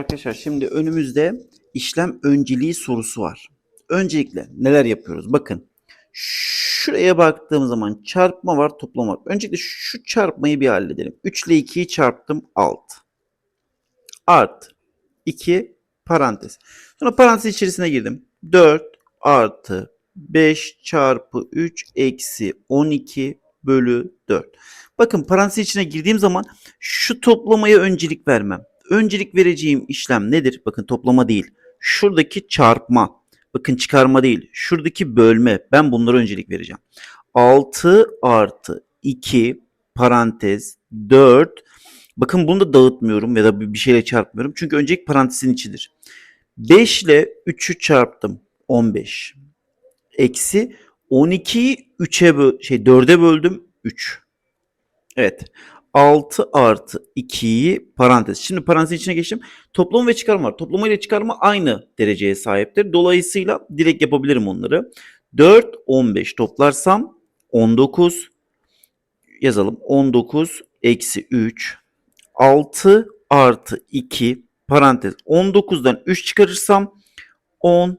Arkadaşlar şimdi önümüzde işlem önceliği sorusu var. Öncelikle neler yapıyoruz? Bakın şuraya baktığım zaman çarpma var toplama var. Öncelikle şu çarpmayı bir halledelim. 3 ile 2'yi çarptım 6. Artı 2 parantez. Sonra parantez içerisine girdim. 4 artı 5 çarpı 3 eksi 12 bölü 4. Bakın parantez içine girdiğim zaman şu toplamaya öncelik vermem. Öncelik vereceğim işlem nedir? Bakın toplama değil. Şuradaki çarpma. Bakın çıkarma değil. Şuradaki bölme. Ben bunlara öncelik vereceğim. 6 artı 2 parantez 4. Bakın bunu da dağıtmıyorum ya da bir şeyle çarpmıyorum. Çünkü öncelik parantezin içidir. 5 ile 3'ü çarptım. 15. Eksi 12'yi 3'e böl şey 4'e böldüm. 3. Evet. 6 artı 2'yi parantez. Şimdi parantezin içine geçtim. Toplama ve çıkarma var. Toplama ile çıkarma aynı dereceye sahiptir. Dolayısıyla direkt yapabilirim onları. 4, 15 toplarsam 19 yazalım. 19 eksi 3 6 artı 2 parantez. 19'dan 3 çıkarırsam 16.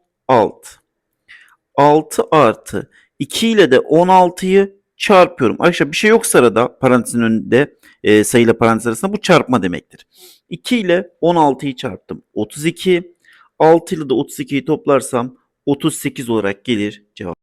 6 artı 2 ile de 16'yı çarpıyorum. Arkadaşlar bir şey yok sırada parantezin önünde e, sayıyla parantez arasında bu çarpma demektir. 2 ile 16'yı çarptım. 32. 6 ile de 32'yi toplarsam 38 olarak gelir cevap.